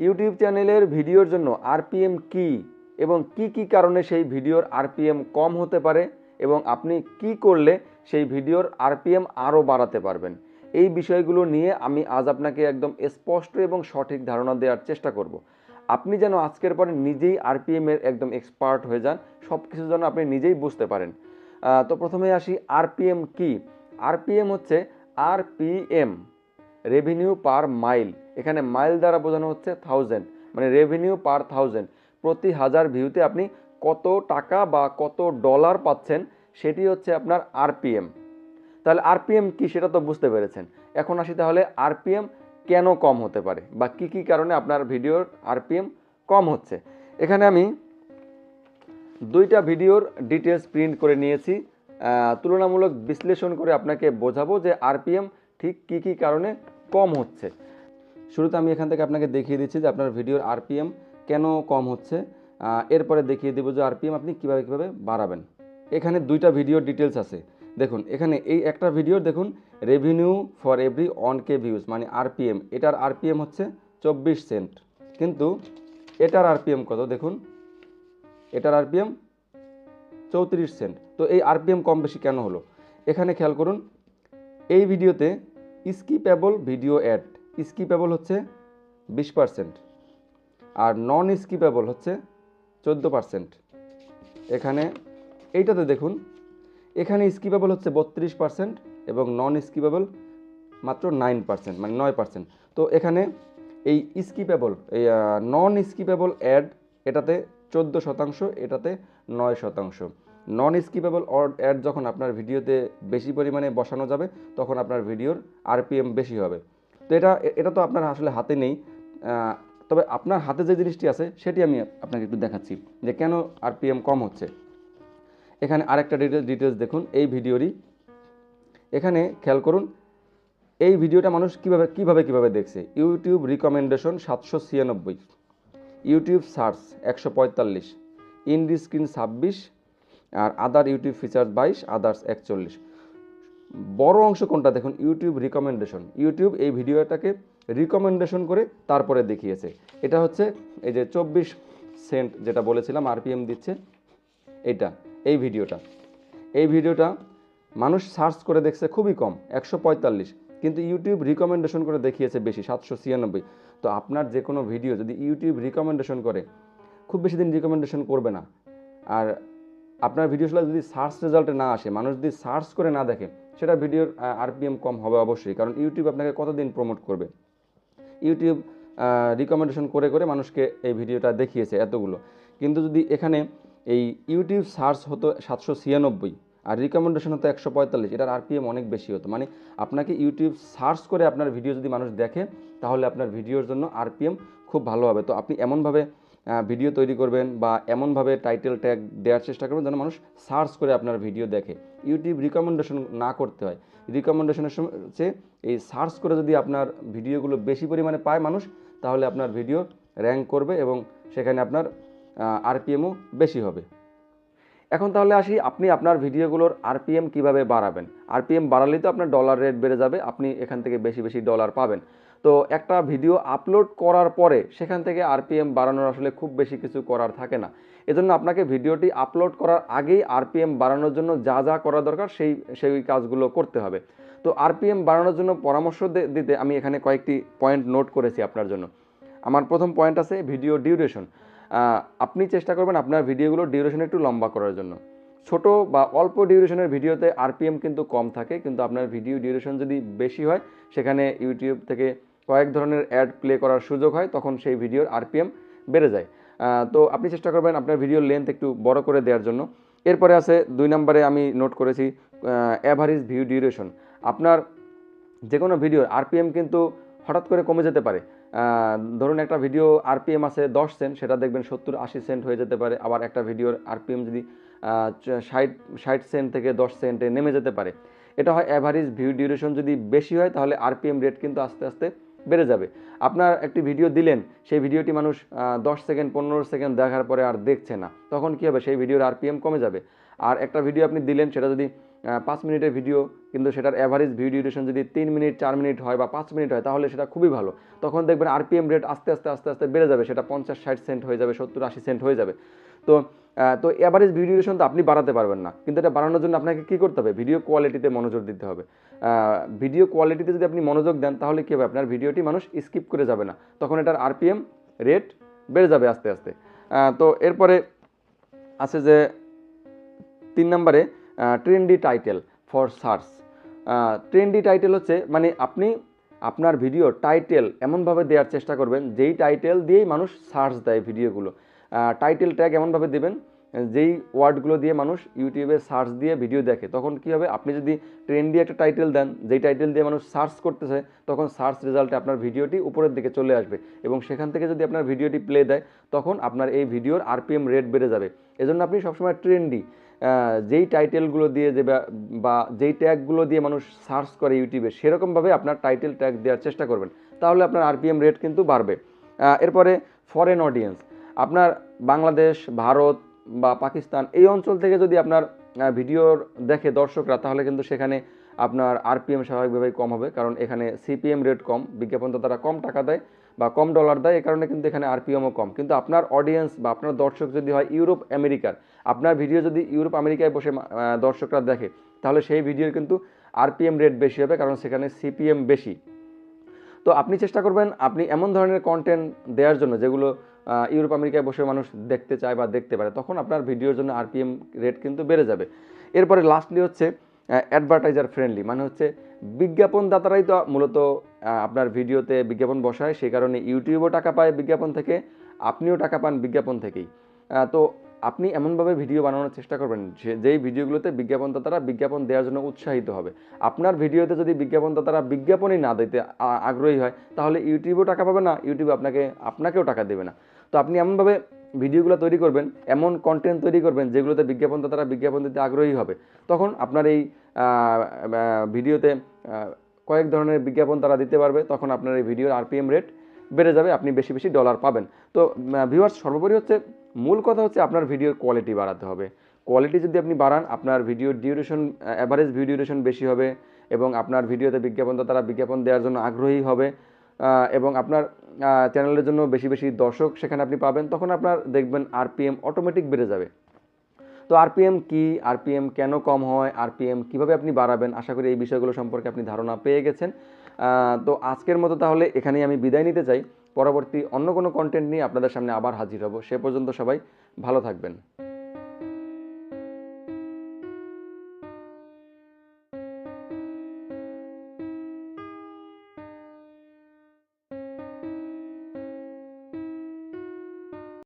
YouTube চ্যানেলের ভিডিওর জন্য আরপিএম কি এবং কি কি কারণে সেই ভিডিওর আরপিএম কম হতে পারে এবং আপনি কি করলে সেই ভিডিওর আরপিএম আরও বাড়াতে পারবেন? এই বিষয়গুলো নিয়ে আমি আজ আপনাকে একদম স্পষ্ট এবং সঠিক ধারণা দেওয়ার চেষ্টা করব। আপনি যেন আজকের পরে নিজেই আরপিএমের একদম এক্সপার্ট হয়ে যান সব কিছু যেন আপনি নিজেই বুঝতে পারেন। তো প্রথমে আসি আরপিএম কি। আরপিএম হচ্ছে আরপিএম রেভিনিউ পার মাইল এখানে মাইল দ্বারা বোঝানো হচ্ছে থাউজেন্ড মানে রেভিনিউ পার থাউজেন্ড প্রতি হাজার ভিউতে আপনি কত টাকা বা কত ডলার পাচ্ছেন, সেটি হচ্ছে আপনার আরপিএম তাহলে আরপিএম কি সেটা তো বুঝতে পেরেছেন। এখন আসি তাহলে আরপিএম কেন কম হতে পারে বা কি কি কারণে আপনার ভিডিওর আরপিএম কম হচ্ছে। এখানে আমি দুইটা ভিডিওর ডিটেলস প্রিন্ট করে নিয়েছি। তুলনামূলক বিশ্লেষণ করে আপনাকে বোঝাবো যে আরপিএম ঠিক কি কি কারণে কম হচ্ছে। শুরুতে আমি এখান থেকে আপনাকে দেখিয়ে দিচ্ছি যে আপনার ভিডিওর আরপিএম কেন কম হচ্ছে। এরপরে দেখিয়ে দেবো যে আরপিএম আপনি কীভাবে কীভাবে বাড়াবেন। এখানে দুইটা ভিডিওর ডিটেলস আছে। দেখুন, এখানে এই একটা ভিডিওর দেখুন revenue for every one K views মানে আরপিএম, এটার আরপিএম হচ্ছে চব্বিশ সেন্ট কিন্তু এটার আরপিএম কত, দেখুন, এটার আরপিএম চৌত্রিশ সেন্ট তো এই আরপিএম কম বেশি কেন হলো? এখানে খেয়াল করুন, এই ভিডিওতে স্কিপেবল ভিডিও অ্যাড স্কিপেবল হচ্ছে বিশ পার্সেন্ট আর নন স্কিপেবল হচ্ছে চোদ্দ পার্সেন্ট। এখানে এইটাতে দেখুন, এখানে স্কিপেবল হচ্ছে বত্রিশ পার্সেন্ট এবং নন স্কিপেবল মাত্র নাইন পার্সেন্ট মানে নয় পার্সেন্ট। তো এখানে এই স্কিপেবল এই নন স্কিপেবল অ্যাড এটাতে চোদ্দ শতাংশ, এটাতে নয় শতাংশ। নন স্কিপেবল অ্যাড যখন আপনার ভিডিওতে বেশি পরিমাণে বসানো যাবে, তখন আপনার ভিডিওর আরপিএম বেশি হবে। তো এটা এটা তো আপনার আসলে হাতে নেই। তবে আপনার হাতে যে জিনিসটি আছে, সেটি আমি আপনাকে একটু দেখাচ্ছি যে কেন আরপিএম কম হচ্ছে। এখানে আরেকটা ডিটেলস ডিটেলস দেখুন, এই ভিডিওরই এখানে খেয়াল করুন, এই ভিডিওটা মানুষ কীভাবে কীভাবে কীভাবে দেখছে? ইউটিউব রিকমেন্ডেশন সাতশো ছিয়ানব্বই, ইউটিউব সার্চ একশো পঁয়তাল্লিশ ইন্ডি স্ক্রিন ছাব্বিশ, আর আদার ইউটিউব ফিচার বাইশ আদার্স একচল্লিশ। বড় অংশ কোনটা? দেখুন ইউটিউব রিকমেন্ডেশন ইউটিউব এই ভিডিওটাকে রিকমেন্ডেশন করে তারপরে দেখিয়েছে। এটা হচ্ছে এই যে চব্বিশ সেন্ট যেটা বলেছিলাম আরপিএম দিচ্ছে, এটা, এই ভিডিওটা। এই ভিডিওটা মানুষ সার্চ করে দেখছে খুবই কম, একশো পঁয়তাল্লিশ, কিন্তু ইউটিউব রিকমেন্ডেশন করে দেখিয়েছে বেশি, সাতশো ছিয়ানব্বই। তো আপনার যে কোনো ভিডিও যদি ইউটিউব রিকমেন্ডেশন করে, খুব বেশি দিন রিকমেন্ডেশন করবে না। আর আপনার ভিডিওগুলো যদি সার্চ রেজাল্টে না আসে, মানুষ যদি সার্চ করে না দেখে, সেটা ভিডিওর আরপিএম কম হবে অবশ্যই। কারণ ইউটিউব আপনাকে কতদিন প্রমোট করবে? ইউটিউব রিকমেন্ডেশন করে করে মানুষকে এই ভিডিওটা দেখিয়েছে এতগুলো। কিন্তু যদি এখানে এই ইউটিউব সার্চ হতো সাতশো ছিয়ানব্বই, আর রিকমেন্ডেশন হতো একশো পঁয়তাল্লিশ, এটার আরপিএম অনেক বেশি হতো। মানে আপনাকে ইউটিউব সার্চ করে আপনার ভিডিও যদি মানুষ দেখে, তাহলে আপনার ভিডিওর জন্য আরপিএম খুব ভালো হবে। তো আপনি এমনভাবে ভিডিও তৈরি করবেন বা এমনভাবে টাইটেল ট্যাগ দেওয়ার চেষ্টা করবেন যেন মানুষ সার্চ করে আপনার ভিডিও দেখে। ইউটিউব রিকমেন্ডেশন না করতে হয়। রিকমেন্ডেশনের সময় চেয়ে এই সার্চ করে যদি আপনার ভিডিওগুলো বেশি পরিমাণে পায় মানুষ, তাহলে আপনার ভিডিও র্যাঙ্ক করবে এবং সেখানে আপনার আরপিএমও বেশি হবে। এখন তাহলে আসি, আপনি আপনার ভিডিওগুলোর আরপিএম কীভাবে বাড়াবেন? আরপিএম বাড়ালেই তো আপনার ডলার রেট বেড়ে যাবে, আপনি এখান থেকে বেশি বেশি ডলার পাবেন। তো একটা ভিডিও আপলোড করার পরে সেখান থেকে আরপিএম বাড়ানোর আসলে খুব বেশি কিছু করার থাকে না। এজন্য আপনাকে ভিডিওটি আপলোড করার আগেই আরপিএম বাড়ানোর জন্য যা যা করা দরকার সেই সেই কাজগুলো করতে হবে। তো আরপিএম বাড়ানোর জন্য পরামর্শ দিতে আমি এখানে কয়েকটি পয়েন্ট নোট করেছি আপনার জন্য। আমার প্রথম পয়েন্ট আছে ভিডিও ডিউরেশন আপনি চেষ্টা করবেন আপনার ভিডিওগুলো ডিউরেশন একটু লম্বা করার জন্য। ছোট বা অল্প ডিউরেশনের ভিডিওতে আরপিএম কিন্তু কম থাকে, কিন্তু আপনার ভিডিও ডিউরেশন যদি বেশি হয়, সেখানে ইউটিউব থেকে কয়েক ধরনের অ্যাড প্লে করার সুযোগ হয়, তখন সেই ভিডিওর আরপিএম বেড়ে যায়। তো আপনি চেষ্টা করবেন আপনার ভিডিওর লেন্থ একটু বড় করে দেওয়ার জন্য। এরপরে আছে দুই নম্বরে আমি নোট করেছি অ্যাভারেজ ভিউ ডিউরেশন আপনার যে কোনো ভিডিওর আরপিএম কিন্তু হঠাৎ করে কমে যেতে পারে। ধরুন একটা ভিডিও আরপিএম আছে দশ সেন্ট সেটা দেখবেন সত্তর আশি সেন্ট হয়ে যেতে পারে। আবার একটা ভিডিওর আরপিএম যদি ষাট ষাট সেন্ট থেকে দশ সেন্টে নেমে যেতে পারে। এটা হয় অ্যাভারেজ ভিউ ডিউরেশন যদি বেশি হয়, তাহলে আরপিএম রেট কিন্তু আস্তে আস্তে বেড়ে যাবে। আপনার একটি ভিডিও দিলেন, সেই ভিডিওটি মানুষ দশ সেকেন্ড, পনেরো সেকেন্ড দেখার পরে আর দেখছে না। তখন কী হবে? সেই ভিডিওর আরপিএম কমে যাবে। আর একটা ভিডিও আপনি দিলেন, সেটা যদি পাঁচ মিনিটের ভিডিও কিন্তু সেটার অ্যাভারেজ ভিডিও ডিউরেশন যদি তিন মিনিট, চার মিনিট হয় বা পাঁচ মিনিট হয়, তাহলে সেটা খুবই ভালো। তখন দেখবেন আরপিএম রেট আস্তে আস্তে আস্তে আস্তে বেড়ে যাবে, সেটা পঞ্চাশ, ষাট সেন্ট হয়ে যাবে, সত্তর, আশি সেন্ট হয়ে যাবে। তো তো অ্যাভারেজ ভিডিও ডিউরেশন তো আপনি বাড়াতে পারবেন না, কিন্তু এটা বাড়ানোর জন্য আপনাকে কী করতে হবে? ভিডিও কোয়ালিটিতে মনোযোগ দিতে হবে। ভিডিও কোয়ালিটিতে যদি আপনি মনোযোগ দেন, তাহলে কী হবে? আপনার ভিডিওটি মানুষ স্কিপ করে যাবে না। তখন এটার আরপিএম রেট বেড়ে যাবে আস্তে আস্তে। তো এরপরে আছে যে, তিন নম্বরে trendy title for search trendy title হচ্ছে মানে আপনি আপনার ভিডিও টাইটেল এমনভাবে দেওয়ার চেষ্টা করবেন, যেই টাইটেল দিয়েই মানুষ সার্চ দেয় ভিডিওগুলো টাইটেল ট্যাগ এমনভাবে দেবেন, যেই ওয়ার্ডগুলো দিয়ে মানুষ ইউটিউবে সার্চ দিয়ে ভিডিও দেখে। তখন কী হবে? আপনি যদি ট্রেন্ডি একটা টাইটেল দেন, যেই টাইটেল দিয়ে মানুষ সার্চ করতেছে, তখন সার্চ রেজাল্টে আপনার ভিডিওটি উপরের দিকে চলে আসবে এবং সেখান থেকে যদি আপনার ভিডিওটি প্লে দেয়, তখন আপনার এই ভিডিওর আরপিএম রেট বেড়ে যাবে। এজন্য আপনি সবসময় ট্রেন্ডি যেই টাইটেলগুলো দিয়ে যে বা- যেই ট্যাগগুলো দিয়ে মানুষ সার্চ করে ইউটিউবে, সেরকমভাবে আপনার টাইটেল ট্যাগ দেওয়ার চেষ্টা করবেন। তাহলে আপনার আরপিএম রেট কিন্তু বাড়বে। এরপরে ফরেন অডিয়েন্স আপনার বাংলাদেশ, ভারত বা পাকিস্তান, এই অঞ্চল থেকে যদি আপনার ভিডিওর দেখে দর্শকরা, তাহলে কিন্তু সেখানে আপনার আরপিএম স্বাভাবিকভাবেই কম হবে। কারণ এখানে সিপিএম রেট কম বিজ্ঞাপন তারা কম টাকা দেয়। বা কম ডলার দেয় এই কারণে কিন্তু এখানে আরপিএমও কম। কিন্তু আপনার অডিয়েন্স বা আপনার দর্শক যদি হয় ইউরোপ আমেরিকার আপনার ভিডিও যদি ইউরোপ আমেরিকায় বসে দর্শকরা দেখে, তাহলে সেই ভিডিওর কিন্তু আরপিএম রেট বেশি হবে, কারণ সেখানে সিপিএম বেশি। তো আপনি চেষ্টা করবেন, আপনি এমন ধরনের কন্টেন্ট দেওয়ার জন্য যেগুলো ইউরোপ আমেরিকায় বসে মানুষ দেখতে চায় বা দেখতে পারে, তখন আপনার ভিডিওর জন্য আরপিএম রেট কিন্তু বেড়ে যাবে। এরপরে লাস্টলি হচ্ছে অ্যাডভার্টাইজার ফ্রেন্ডলি মানে হচ্ছে বিজ্ঞাপনদাতারাই তো মূলত আপনার ভিডিওতে বিজ্ঞাপন বসায়, সেই কারণে ইউটিউবও টাকা পায় বিজ্ঞাপন থেকে, আপনিও টাকা পান বিজ্ঞাপন থেকেই। তো আপনি এমনভাবে ভিডিও বানানোর চেষ্টা করবেন, যে, যেই ভিডিওগুলোতে বিজ্ঞাপনদাতারা বিজ্ঞাপন দেওয়ার জন্য উৎসাহিত হবে। আপনার ভিডিওতে যদি বিজ্ঞাপনদাতারা বিজ্ঞাপনই না দিতে আগ্রহী হয়, তাহলে ইউটিউবেও টাকা পাবে না, ইউটিউব আপনাকে, আপনাকেও টাকা দেবে না। তো আপনি এমনভাবে ভিডিওগুলো তৈরি করবেন, এমন কন্টেন্ট তৈরি করবেন, যেগুলোতে বিজ্ঞাপনদাতারা বিজ্ঞাপন দিতে আগ্রহী হবে। তখন আপনার এই ভিডিওতে কয়েক ধরনের বিজ্ঞাপন তারা দিতে পারবে, তখন আপনার এই ভিডিওর আরপিএম রেট বেড়ে যাবে, আপনি বেশি বেশি ডলার পাবেন। তো ভিউয়ার্স সর্বোপরি হচ্ছে মূল কথা হচ্ছে আপনার ভিডিওর কোয়ালিটি বাড়াতে হবে। কোয়ালিটি যদি আপনি বাড়ান, আপনার ভিডিওর ডিউরেশন অ্যাভারেজ ভিডিও ডিউরেশন বেশি হবে এবং আপনার ভিডিওতে বিজ্ঞাপন, তারা বিজ্ঞাপন দেওয়ার জন্য আগ্রহী হবে এবং আপনার চ্যানেলের জন্য বেশি বেশি দর্শক সেখানে আপনি পাবেন, তখন আপনার দেখবেন আরপিএম অটোমেটিক বেড়ে যাবে। তো আরপিএম কি? আরপিএম কেন কম হয়? আরপিএম কীভাবে আপনি বাড়াবেন? আশা করি এই বিষয়গুলো সম্পর্কে আপনি ধারণা পেয়ে গেছেন। তো আজকের মতো তাহলে এখানেই আমি বিদায় নিতে চাই। পরবর্তী অন্য কোনো কন্টেন্ট নিয়ে আপনাদের সামনে আবার হাজির হব। সে পর্যন্ত সবাই ভালো থাকবেন।